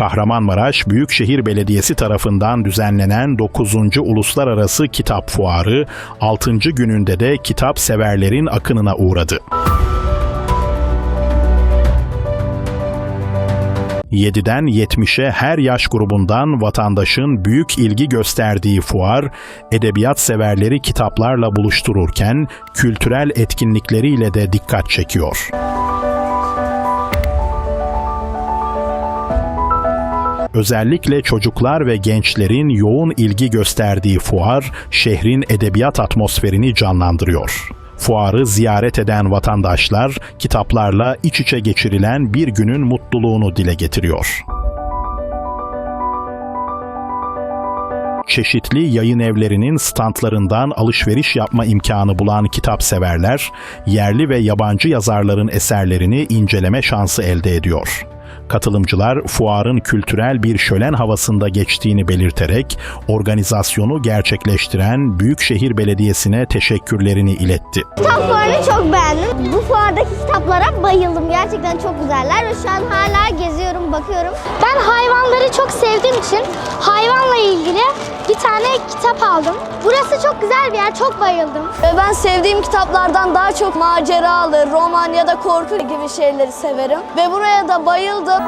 Kahramanmaraş Büyükşehir Belediyesi tarafından düzenlenen 9. Uluslararası Kitap Fuarı 6. gününde de kitap severlerin akınına uğradı. 7'den 70'e her yaş grubundan vatandaşın büyük ilgi gösterdiği fuar, edebiyat severleri kitaplarla buluştururken kültürel etkinlikleriyle de dikkat çekiyor. Özellikle çocuklar ve gençlerin yoğun ilgi gösterdiği fuar, şehrin edebiyat atmosferini canlandırıyor. Fuarı ziyaret eden vatandaşlar, kitaplarla iç içe geçirilen bir günün mutluluğunu dile getiriyor. çeşitli yayın evlerinin standlarından alışveriş yapma imkanı bulan kitapseverler, yerli ve yabancı yazarların eserlerini inceleme şansı elde ediyor. Katılımcılar fuarın kültürel bir şölen havasında geçtiğini belirterek organizasyonu gerçekleştiren Büyükşehir Belediyesi'ne teşekkürlerini iletti. Kitap fuarını çok beğendim. Bu fuardaki kitaplara bayıldım. Gerçekten çok güzeller ve şu an hala geziyorum, bakıyorum. Ben hayvanları çok sevdiğim için hayvanla ilgili bir tane kitap aldım. Burası çok güzel bir yer, çok bayıldım. Ben sevdiğim kitaplardan daha çok maceralı, roman ya da korku gibi şeyleri severim. Ve buraya da bayıldım.